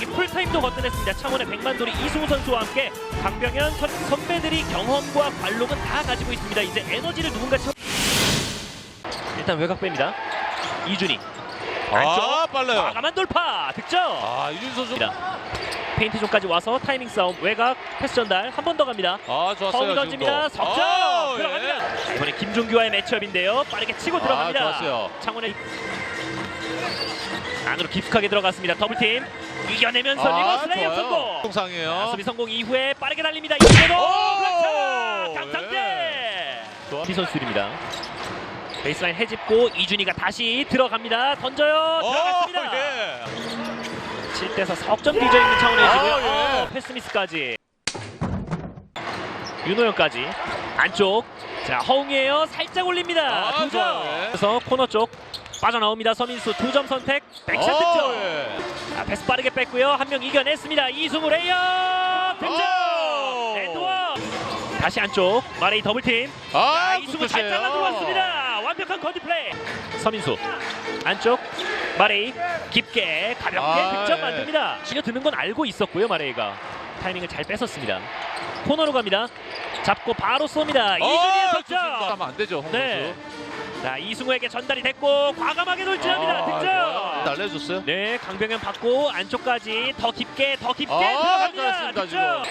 경기 풀타임도 거뜬했습니다. 창원의 백만돌이 이승우 선수와 함께 강병현 선, 선배들이 경험과 관록은 다 가지고 있습니다. 이제 에너지를 누군가 채워... 일단 외곽 뺍니다. 이준희 아 빨라요. 과감한 돌파 득점. 아 유진 선수. 페인트 존까지 와서 타이밍 싸움 외곽 패스 전달 한 번 더 갑니다. 아 좋았어요. 허웅 던집니다. 지금도. 석점 아, 들어갑니다. 예. 자, 이번에 김종규와의 매치업인데요. 빠르게 치고 들어갑니다. 아, 좋았어요. 창원의 안으로 깊숙하게 들어갔습니다. 더블팀 이겨내면서 아, 리버스 레이업. 성공. 동상이에요. 수비 성공 이후에 빠르게 달립니다. 이대로 오! 그렇죠. 강상재. 예. 좋아. 티 선수입니다. 베이스라인 해집고 이준희가 다시 들어갑니다. 던져요. 들어갔습니다. 오, 예. 7대4 석점 뒤져 있는 차원의 지고요. 아, 예. 어, 패스 미스까지. 윤호영까지 안쪽. 자 허웅이에요. 살짝 올립니다. 아. 좋아요, 예. 그래서 코너 쪽 빠져나옵니다. 서민수 두점 선택. 백샷 어, 득점. 예. 자, 패스 빠르게 뺐고요. 한 명 이겨냈습니다. 이승우 레이업 득점. 오! 에드워. 다시 안쪽 마레이 더블팀. 아 자, 이승우 잘 굿패스예요. 잘라 들어왔습니다. 완벽한 거디 플레이. 서민수 안쪽 마레이 깊게 가볍게 아, 득점 예. 만듭니다. 치려 드는 건 알고 있었고요 마레이가 타이밍을 잘 뺏었습니다. 코너로 갑니다. 잡고 바로 쏩니다. 이준희의 아, 석점. 좋습니다. 하면 안 되죠, 홍 네. 선수. 자 이승우에게 전달이 됐고 과감하게 돌진합니다. 아, 득점. 날려줬어요. 네, 강병현 받고 안쪽까지 더 깊게 더 깊게 아, 들어갑니다. 잘했습니다, 득점.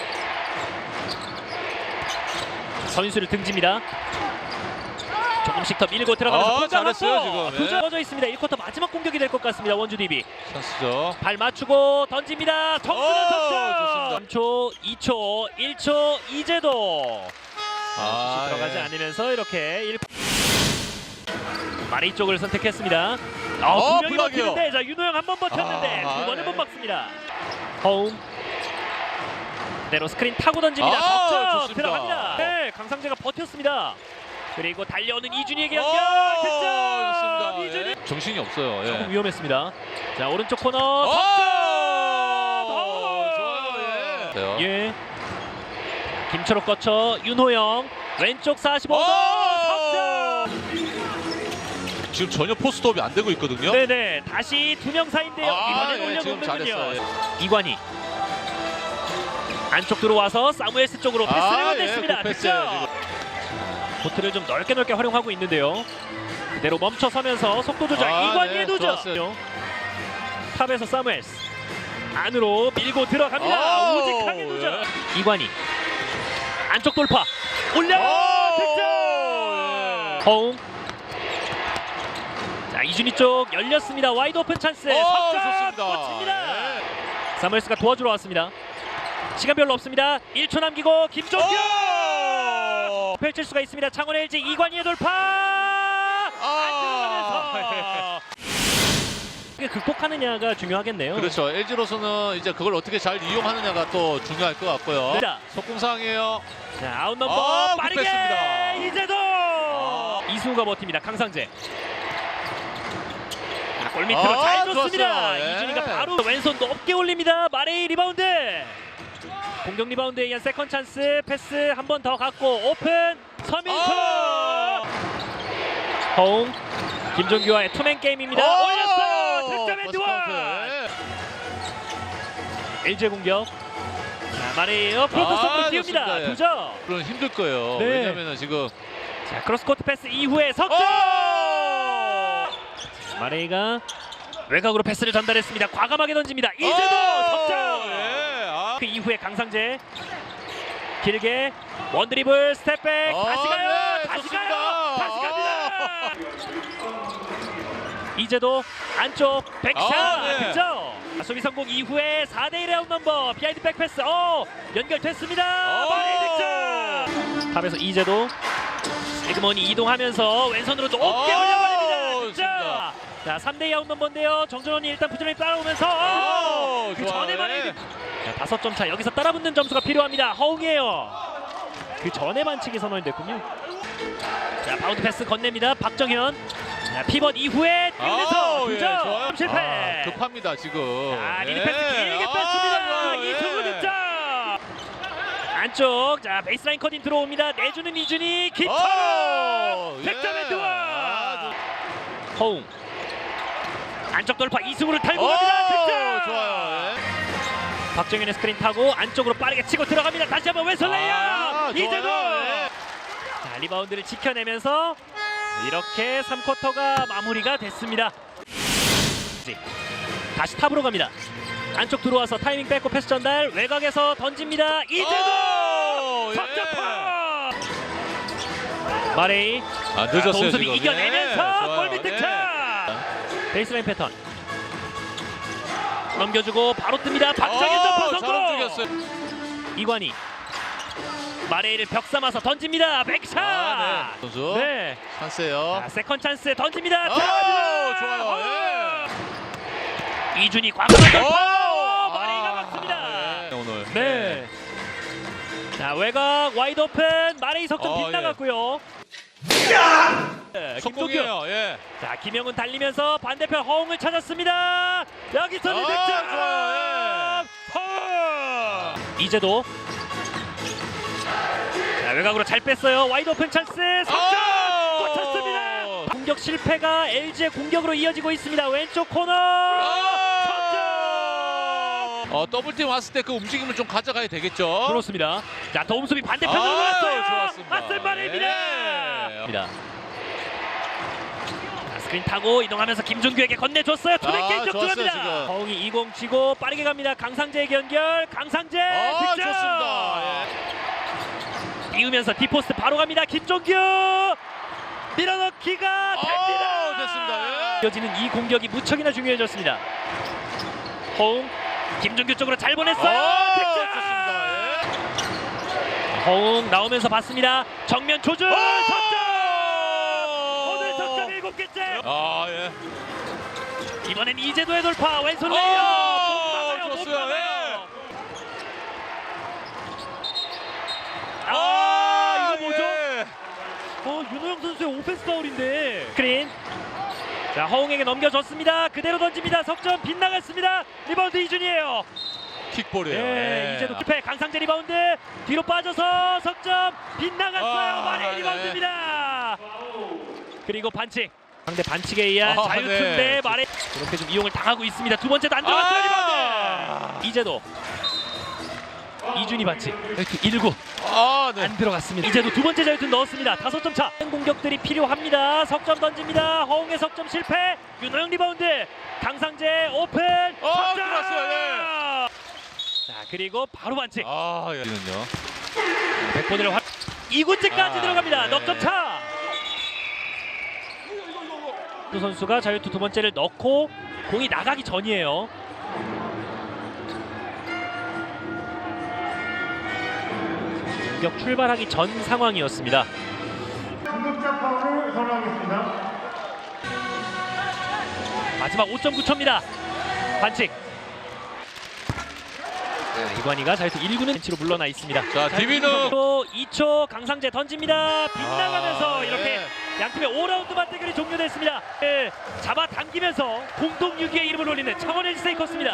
서민수를 등집니다. 조금씩 더 밀고 들어가면서 아, 잘했어요. 지금. 두점 예. 꺼져 있습니다. 1쿼터 마지막 공격이 될 것 같습니다. 원주 DB. 찬스죠. 발 맞추고 던집니다. 정수는 오, 석점. 3초, 2초, 1초 이제도 아, 슛이 들어가지 예. 않으면서 이렇게 1 마레이 쪽을 선택했습니다. 아, 어, 두 명이 블락이요. 버티는데 자 윤호영 한 번 버텼는데 아, 두 번에 예. 못 막습니다. 허웅 그대로 스크린 타고 던집니다. 아, 석점 좋습니다. 들어갑니다. 네, 강상재가 버텼습니다. 그리고 달려오는 이준희에게 연결 오, 득점. 좋습니다. 이준희 예. 정신이 없어요. 예. 조금 위험했습니다. 자 오른쪽 코너 오! 석점. 좋아요. 예. 예. 김초록 거쳐 윤호영 왼쪽 45도 오! 석점. 지금 전혀 포스트업이 안 되고 있거든요. 네네 다시 두 명 사이인데요. 아, 이번엔 예, 지금 올려놓는군요. 잘했어요. 이관희 안쪽 들어와서 사무엘스 쪽으로 패스를 아, 건넸습니다. 예, 그 패스예요, 득점. 코트를 좀 넓게 넓게 활용하고 있는데요. 그대로 멈춰서면서 속도 조절 아, 이관희의 네, 도전. 좋았어요. 탑에서 사무엘스 안으로 밀고 들어갑니다. 아, 우직하게 도전. 예. 이관희 안쪽 돌파 올려 오, 득점. 예. 허웅 자 이준희 쪽 열렸습니다. 와이드 오픈 찬스 오, 석점 좋습니다. 꽂힙니다. 예. 사무엘스가 도와주러 왔습니다. 시간 별로 없습니다. 1초 남기고 김종규 오! 펼칠 수가 있습니다. 창원 LG 이관희의 돌파 아, 이게 극복하느냐가 중요하겠네요. 그렇죠. LG로서는 이제 그걸 어떻게 잘 이용하느냐가 또 중요할 것 같고요. 네. 속공상이에요. 자 아웃 넘버 아, 빠르게 굿패스입니다. 이제도 아. 이승우가 버팁니다. 강상재 자, 골 밑으로 아, 잘 줬습니다. 좋았어요. 예. 바로 왼손 높게 올립니다. 마레이 리바운드 공격 리바운드에 의한 세컨 찬스 패스 한 번 더 갖고 오픈 서민수 아! 허웅 김종규와의 투맨 게임입니다. 오! 올렸어요. 득점. 예. LG 공격 자, 마레이어 프로토 아, 속으로 띄웁니다. 좋습니다. 예. 두점 그런 힘들 거예요. 네. 왜냐면은 지금 자 크로스 코트 패스 이후에 석점 마레이가 외곽으로 패스를 전달했습니다 과감하게 던집니다 이제도 오! 석점 예. 아. 그 이후에 강상재 길게 원드리블 스텝백 어, 다시 가요 네, 다시 좋습니다. 가요 다시 아. 갑니다 이제도 안쪽 백샷 아, 네. 득점 수비 성공 이후에 4대 1의 아웃 넘버 비하인드 백패스 어 연결됐습니다 오! 마레이 득점 탑에서 이제도 세그머니 이동하면서 왼손으로 높게 오! 올려버 자 3대2 아웃 넘버인데요 정준원이 일단 부지런히 따라오면서 오, 그 좋아요. 전에 마레이 예. 득- 자, 다섯 점차 여기서 따라붙는 점수가 필요합니다. 허웅이에요. 그 전에 반칙이 선언이 됐군요. 자 바운드 패스 건넵니다. 박정현. 자 피벗 이후에 뛰면서 아우, 두 예, 점 좋아요. 실패. 아, 급합니다 지금. 자 리드 예. 패스 길게 아, 뺐습니다. 이승우 예. 득점. 안쪽 자 베이스라인 커팅 들어옵니다. 내주는 이준이 오, 기타로 예. 득점 엔드원. 아, 허웅. 안쪽 돌파 이승우를 탈고 오, 갑니다. 득점. 좋아요. 예. 박정현의 스크린 타고 안쪽으로 빠르게 치고 들어갑니다. 다시 한번 왼손 레이업 아, 이재도. 좋아요. 네. 자 리바운드를 지켜내면서 이렇게 3쿼터가 마무리가 됐습니다. 다시 탑으로 갑니다. 안쪽 들어와서 타이밍 뺏고 패스 전달 외곽에서 던집니다. 이재도 오, 예. 석점포 마레이 아, 늦었어요 동수비 지금. 이겨내면서 예, 좋아요. 골밑 예. 득점 베이스라인 패턴 넘겨주고 바로 뜹니다. 박정현 어, 점퍼 성공 움직였어요. 이관희 마레이를 벽 삼아서 던집니다. 백샷 아, 네. 선수 네. 찬스예요. 자, 세컨 찬스 던집니다. 오, 들어갑니다. 좋아요. 예. 이준이 과감한 돌파. 오! 마레이가 아, 막습니다. 네, 오늘. 네. 자 외곽 와이드 오픈 마레이 석점 어, 빗나갔고요. 네. 성공이에요. 예. 자 김영훈 달리면서 반대편 허웅을 찾았습니다. 여기서는 아, 득점. 좋아요. 허웅. 이제도 자 외곽으로 잘 뺐어요. 와이드 오픈 찬스 석점 오! 꽂혔습니다. 공격 실패가 LG의 공격으로 이어지고 있습니다. 왼쪽 코너 석점. 어, 더블팀 왔을 때 그 움직임을 좀 가져가야 되겠죠. 그렇습니다. 자 도움수비 반대편으로 아유, 돌았어요. 좋았습니다. 아슬마레입니다. 예. 스크린 타고 이동하면서 김준규에게 건네줬어요. 투백 아, 게임 좋았어요, 들어갑니다. 지금. 허웅이 20 치고 빠르게 갑니다. 강상재에게 연결. 강상재 아, 득점. 좋습니다. 예. 띄우면서 디포스트 바로 갑니다. 김종규 밀어넣기가 됩니다. 아, 됐습니다. 예. 이어지는 이 공격이 무척이나 중요해졌습니다. 허웅 김종규 쪽으로 잘 보냈어요. 아, 득점. 좋습니다. 예. 허웅 나오면서 봤습니다. 정면 조준 오! 개째. 아, 예. 이번엔 이재도의 돌파 왼손. 못 막아요, 못 좋았어요. 막아요. 아, 이거 뭐죠? 예. 어, 윤호영 선수의 오펜스 파울인데. 스크린. 자, 허웅에게 넘겨줬습니다. 그대로 던집니다. 석점 빗나갔습니다. 리바운드 이준이에요. 킥볼이에요. 네, 예. 이제도 급해 강상재 리바운드 뒤로 빠져서 석점 빗나갔어요. 아, 마레 네. 리바운드입니다. 그리고 반칙. 상대 반칙에 의한 아, 자유투인데 네. 마레 이렇게 좀 이용을 당하고 있습니다. 두 번째도 안 들어갔어요. 아! 이제도 이준이 반칙. 자유투 1구 아, 네. 안 들어갔습니다. 이제도 두 번째 자유투 넣었습니다. 다섯 점 차. 공격들이 필요합니다. 석점 던집니다. 허웅의 석점 실패. 윤호영 리바운드. 강상재 오픈. 어, 석점. 들어왔어요, 자 그리고 바로 반칙. 아, 예. 이는요. 백보드를 확 2구째까지 아, 들어갑니다. 네. 넉점 차. 두 선수가 자유투 두 번째를 넣고 공이 나가기 전이에요. 공격 출발하기 전 상황이었습니다. 공격자 파울을 선언하겠습니다. 마지막 5.9초입니다. 반칙. 자, 이관희가 자유투 1구는 벤치로 물러나 있습니다. 자, 디비는 2초 강상재 던집니다. 빗나가면서 아, 이렇게 예. 양 팀의 5라운드 맞대결이 종료됐습니다. 예, 잡아당기면서 공동 6위의 이름을 올리는 창원 LG 세이커스입니다.